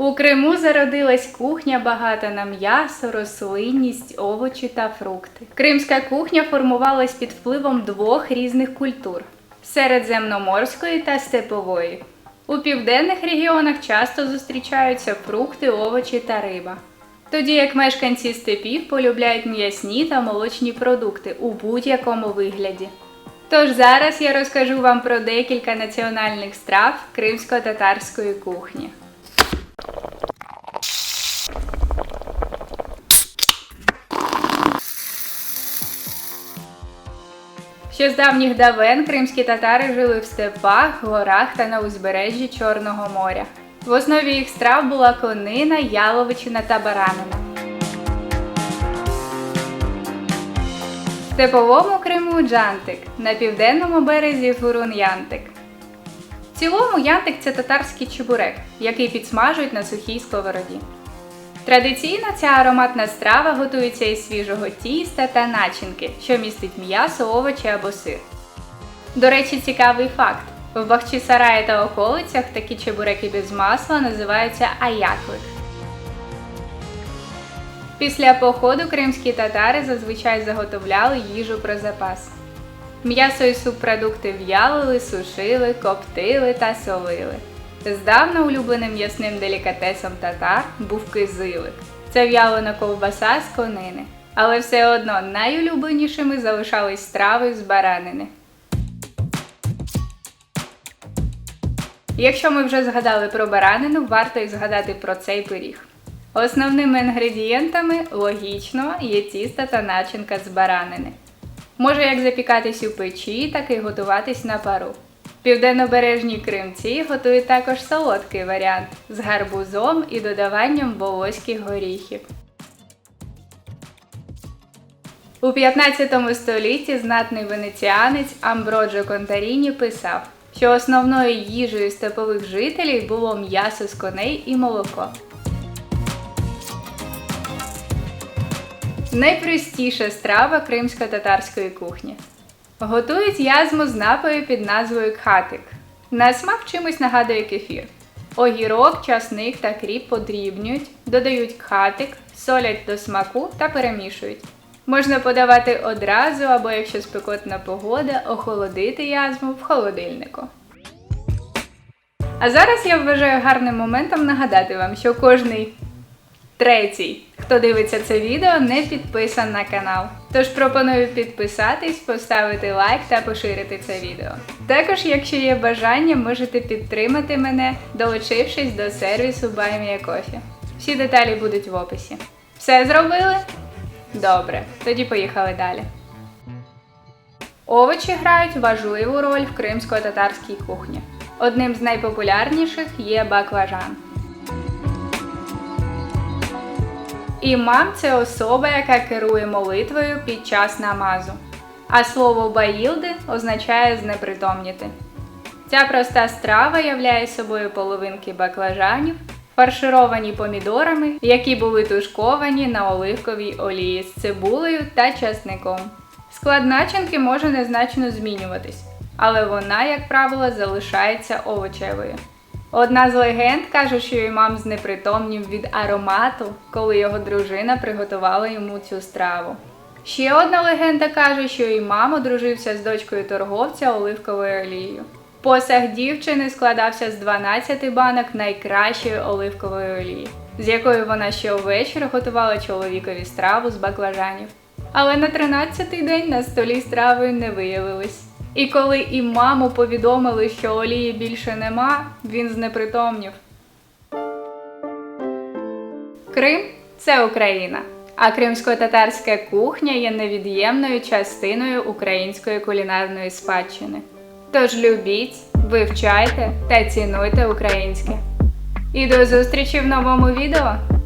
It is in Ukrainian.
У Криму зародилась кухня багата на м'ясо, рослинність, овочі та фрукти. Кримська кухня формувалась під впливом двох різних культур середземноморської та степової. У південних регіонах часто зустрічаються фрукти, овочі та риба. Тоді як мешканці степів полюбляють м'ясні та молочні продукти у будь-якому вигляді. Тож зараз я розкажу вам про декілька національних страв кримсько-татарської кухні. Ще з давніх давен кримські татари жили в степах, горах та на узбережжі Чорного моря. В основі їх страв була конина, яловичина та баранина. В степовому Криму джантик, на південному березі гурун-янтик. В цілому янтик це татарський чебурек, який підсмажують на сухій сковороді. Традиційно ця ароматна страва готується із свіжого тіста та начинки, що містить м'ясо, овочі або сир. До речі, цікавий факт: в Бахчисараї та околицях такі чебуреки без масла називаються аяклик. Після походу кримські татари зазвичай заготовляли їжу про запас. М'ясо і субпродукти в'ялили, сушили, коптили та солили. Здавна улюбленим м'ясним делікатесом татар був кизилик. Це в'ялена ковбаса з конини. Але все одно найулюбленішими залишались страви з баранини. Якщо ми вже згадали про баранину, варто й згадати про цей пиріг. Основними інгредієнтами логічно є тісто та начинка з баранини. Може як запікатись у печі, так і готуватись на пару. Південнобережні кримці готують також солодкий варіант з гарбузом і додаванням волоських горіхів. У 15 столітті знатний венеціанець Амброджо Контаріні писав, що основною їжею степових жителів було м'ясо з коней і молоко. Найпростіша страва кримсько-татарської кухні. Готують язму з напою під назвою кхатик. На смак чимось нагадує кефір. Огірок, часник та кріп подрібнюють, додають кхатик, солять до смаку та перемішують. Можна подавати одразу або, якщо спекотна погода, охолодити язму в холодильнику. А зараз я вважаю гарним моментом нагадати вам, що кожний Третій, хто дивиться це відео, не підписан на канал. Тож пропоную підписатись, поставити лайк та поширити це відео. Також, якщо є бажання, можете підтримати мене, долучившись до сервісу BuyMeACoffee. Всі деталі будуть в описі. Все зробили? Добре, тоді поїхали далі. Овочі грають важливу роль в кримсько-татарській кухні. Одним з найпопулярніших є баклажан. Імам це особа, яка керує молитвою під час намазу. А слово баїлди означає знепритомніти. Ця проста страва являє собою половинки баклажанів, фаршировані помідорами, які були тушковані на оливковій олії з цибулею та часником. Склад начинки може незначно змінюватись, але вона, як правило, залишається овочевою. Одна з легенд каже, що імам знепритомнів від аромату, коли його дружина приготувала йому цю страву. Ще одна легенда каже, що імам одружився з дочкою торговця оливковою олією. Посаг дівчини складався з 12 банок найкращої оливкової олії, з якою вона щовечора готувала чоловікові страву з баклажанів. Але на 13-й день на столі страви не виявились. І коли імаму повідомили, що олії більше нема, він знепритомнів. Крим це Україна, а кримсько-татарська кухня є невід'ємною частиною української кулінарної спадщини. Тож любіть, вивчайте та цінуйте українське. І до зустрічі в новому відео!